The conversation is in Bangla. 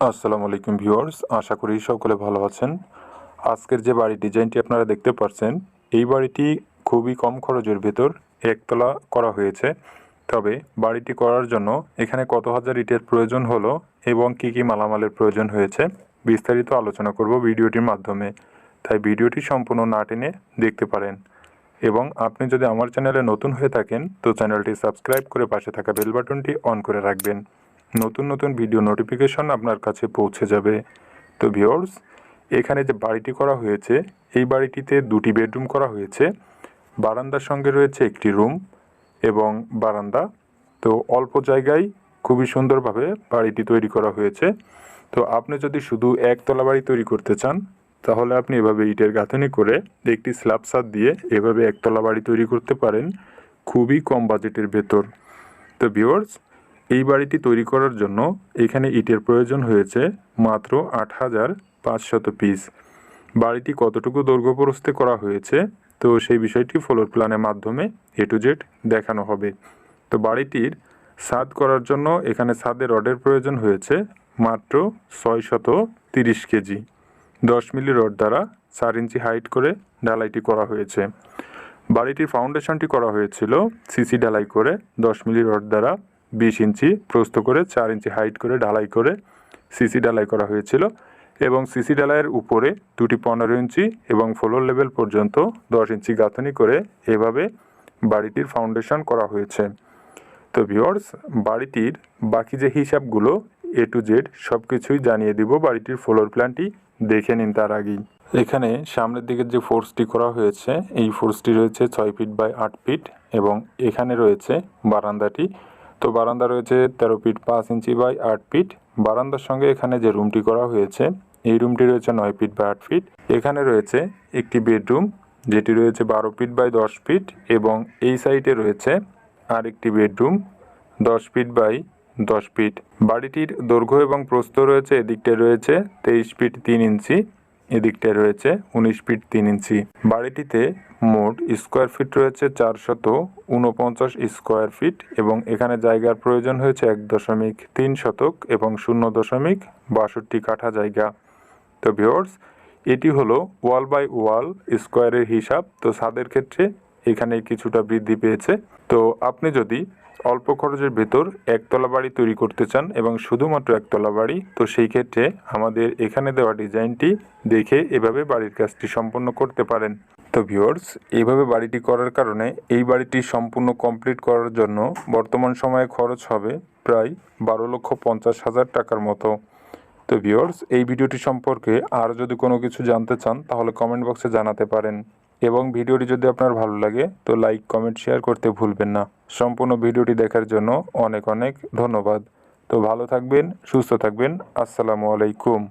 আসসালামু আলাইকুম ভিউয়ার্স, আশা করি সকলে ভালো আছেন। আজকের যে বাড়ির ডিজাইনটি আপনারা দেখতে পাচ্ছেন, এই বাড়িটি খুবই কম খরচের ভেতর একতলা করা হয়েছে। তবে বাড়িটি করার জন্য এখানে কত হাজার ইটের প্রয়োজন হলো এবং কি কি মালামালের প্রয়োজন হয়েছে, বিস্তারিত আলোচনা করব ভিডিওটির মাধ্যমে। তাই ভিডিওটি সম্পূর্ণ না টেনে দেখতে পারেন। এবং আপনি যদি আমার চ্যানেলে নতুন হয়ে থাকেন, তো চ্যানেলটি সাবস্ক্রাইব করে পাশে থাকা বেল বাটনটি অন করে রাখবেন। নতুন নতুন ভিডিও নোটিফিকেশন আপনার কাছে পৌঁছে যাবে। তো ভিওর্স এখানে যে বাড়িটি করা হয়েছে, এই বাড়িটিতে দুটি বেডরুম করা হয়েছে। বারান্দার সঙ্গে রয়েছে একটি রুম এবং বারান্দা। তো অল্প জায়গায় খুবই সুন্দরভাবে বাড়িটি তৈরি করা হয়েছে। তো আপনি যদি শুধু একতলা বাড়ি তৈরি করতে চান, তাহলে আপনি এভাবে ইটের গাঁথনি করে একটি স্ল্যাব সাদ দিয়ে এভাবে একতলা বাড়ি তৈরি করতে পারেন। খুবই কম বাজেটের ভেতর। তো ভিউয়ার্স এই বাড়িটি তৈরি করার জন্য এখানে ইটের প্রয়োজন হয়েছে মাত্র আট হাজার পাঁচশত পিস। বাড়িটি কতটুকু দৈর্ঘ্য প্রস্থে করা হয়েছে? তো সেই বিষয়টি ফ্লোর প্ল্যানের মাধ্যমে এ টু জেড দেখানো হবে। তো বাড়িটির ছাদ করার জন্য এখানে ছাদের রডের প্রয়োজন হয়েছে মাত্র ছয় শত তিরিশ কেজি। দশ মিলি রড দ্বারা চার ইঞ্চি হাইট করে ঢালাইটি করা হয়েছে। বাড়িটির ফাউন্ডেশনটি করা হয়েছিল সিসি ঢালাই করে দশ মিলি রড দ্বারা বিশ ইঞ্চি প্রস্থ করে চার ইঞ্চি হাইট করে ঢালাই করে সিসি ঢালাই করা হয়েছিল এবং সিসি ঢালাইয়ের উপরে দুটি পনেরো ইঞ্চি এবং ফ্লোর লেভেল পর্যন্ত দশ ইঞ্চি গাঁথনি করে এভাবে বাড়িটির ফাউন্ডেশন করা হয়েছে। তো ভিওর্স বাড়িটির বাকি যে হিসাবগুলো এ টু জেড সব কিছুই জানিয়ে দিব বাড়িটির ফ্লোর প্ল্যানটি, দেখে নিন তার আগেই। এখানে সামনের দিকে যে ফোর্সটি করা হয়েছে, এই ফোর্সটি রয়েছে ছয় ফিট বাই আট ফিট এবং এখানে রয়েছে বারান্দাটি তো বারান্দা রয়েছে তেরো ফিট পাঁচ ইঞ্চি বাই আট ফিট। বারান্দার সঙ্গে এখানে যে রুমটি করা হয়েছে, এই রুমটি রয়েছে নয় ফিট বাই আট ফিট। এখানে রয়েছে একটি বেডরুম, যেটি রয়েছে বারো ফিট বাই দশ ফিট এবং এই সাইডে রয়েছে আর একটি বেডরুম, দশ ফিট বাই দশ ফিট। বাড়িটির দৈর্ঘ্য এবং প্রস্থ রয়েছে এদিকটায় রয়েছে তেইশ ফিট তিন ইঞ্চি, এদিকটায় রয়েছে উনিশ ফিট তিন ইঞ্চি। বাড়িটিতে মোট স্কোয়ার ফিট রয়েছে চারশত উনপঞ্চাশ স্কোয়ার ফিট এবং এখানে জায়গার প্রয়োজন হয়েছে এক দশমিক তিন শতক এবং শূন্য দশমিক বাষট্টি কাঠা জায়গা। তো ভিওর্স এটি হলো ওয়াল বাই ওয়াল স্কোয়ারের হিসাব। তো ছাদের ক্ষেত্রে এখানে কিছুটা বৃদ্ধি পেয়েছে। তো আপনি যদি অল্প খরচের ভেতর একতলা বাড়ি তৈরি করতে চান এবং শুধুমাত্র একতলা বাড়ি, তো সেই ক্ষেত্রে আমাদের এখানে দেওয়া ডিজাইনটি দেখে এভাবে বাড়ির কাজটি সম্পন্ন করতে পারেন। তো ভিউয়ার্স এইভাবে বাড়িটি করার কারণে এই বাড়িটি সম্পূর্ণ কমপ্লিট করার জন্য বর্তমান সময়ে খরচ হবে প্রায় বারো লক্ষ পঞ্চাশ হাজার টাকার মতো। তো ভিউয়ার্স এই ভিডিওটি সম্পর্কে আর যদি কোনো কিছু জানতে চান, তাহলে কমেন্ট বক্সে জানাতে পারেন। এবং ভিডিওটি যদি আপনার ভালো লাগে, তো লাইক কমেন্ট শেয়ার করতে ভুলবেন না। সম্পূর্ণ ভিডিওটি দেখার জন্য অনেক অনেক ধন্যবাদ। তো ভালো থাকবেন, সুস্থ থাকবেন। আসসালামু আলাইকুম।